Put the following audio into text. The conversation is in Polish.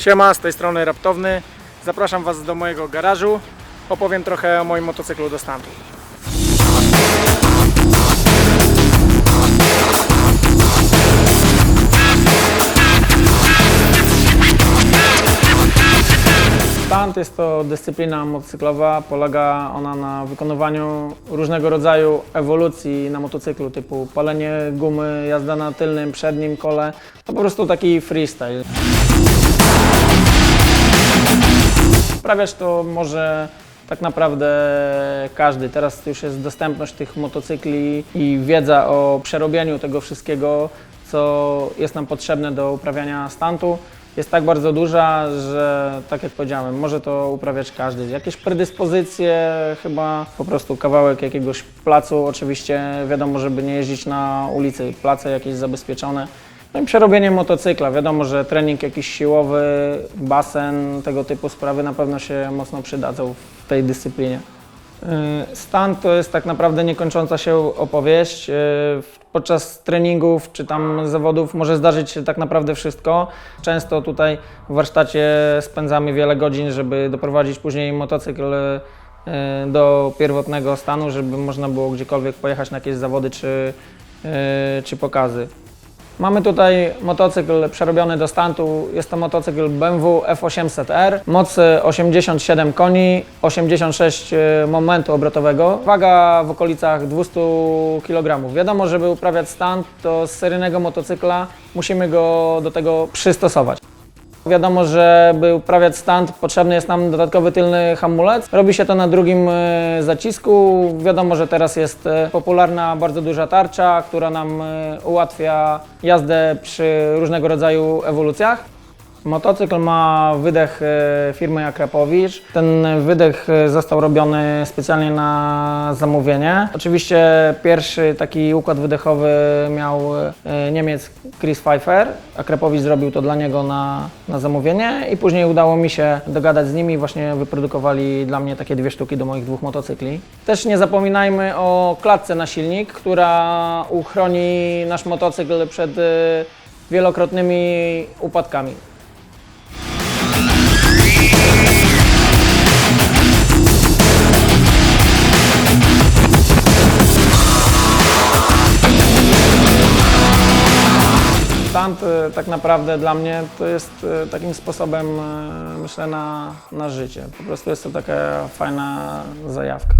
Siema, z tej strony Raptowny. Zapraszam Was do mojego garażu. Opowiem trochę o moim motocyklu do standu. Stand jest to dyscyplina motocyklowa. Polega ona na wykonywaniu różnego rodzaju ewolucji na motocyklu, typu palenie gumy, jazda na tylnym, przednim kole. To po prostu taki freestyle. Sprawiać to może tak naprawdę każdy. Teraz już jest dostępność tych motocykli i wiedza o przerobieniu tego wszystkiego, co jest nam potrzebne do uprawiania stantu. Jest tak bardzo duża, że tak jak powiedziałem, może to uprawiać każdy. Jakieś predyspozycje, chyba po prostu kawałek jakiegoś placu, oczywiście wiadomo, żeby nie jeździć na ulicy, place jakieś zabezpieczone. No i przerobienie motocykla. Wiadomo, że trening jakiś siłowy, basen, tego typu sprawy na pewno się mocno przydadzą w tej dyscyplinie. Y, Stan to jest tak naprawdę niekończąca się opowieść. Y, Podczas treningów czy tam zawodów może zdarzyć się tak naprawdę wszystko. Często tutaj w warsztacie spędzamy wiele godzin, żeby doprowadzić później motocykl y, do pierwotnego stanu, żeby można było gdziekolwiek pojechać na jakieś zawody czy, czy pokazy. Mamy tutaj motocykl przerobiony do standu. Jest to motocykl BMW F800R. Mocy 87 koni, 86 momentu obrotowego. Waga w okolicach 200 kg. Wiadomo, żeby uprawiać stand, to z seryjnego motocykla musimy go do tego przystosować. Wiadomo, że by uprawiać stand potrzebny jest nam dodatkowy tylny hamulec. Robi się to na drugim e, zacisku. Wiadomo, że teraz jest e, popularna bardzo duża tarcza, która nam e, ułatwia jazdę przy różnego rodzaju ewolucjach. Motocykl ma wydech e, firmy Akrapowicz. Ten wydech e, został robiony specjalnie na zamówienie. Oczywiście pierwszy taki układ wydechowy miał e, Niemiec Chris Pfeiffer. Akrapowicz zrobił to dla niego na, na zamówienie i później udało mi się dogadać z nimi. Właśnie wyprodukowali dla mnie takie dwie sztuki do moich dwóch motocykli. Też nie zapominajmy o klatce na silnik, która uchroni nasz motocykl przed wielokrotnymi upadkami. Stand e, tak naprawdę dla mnie to jest e, takim sposobem, e, myślę, na, na życie. Po prostu jest to taka fajna zajawka.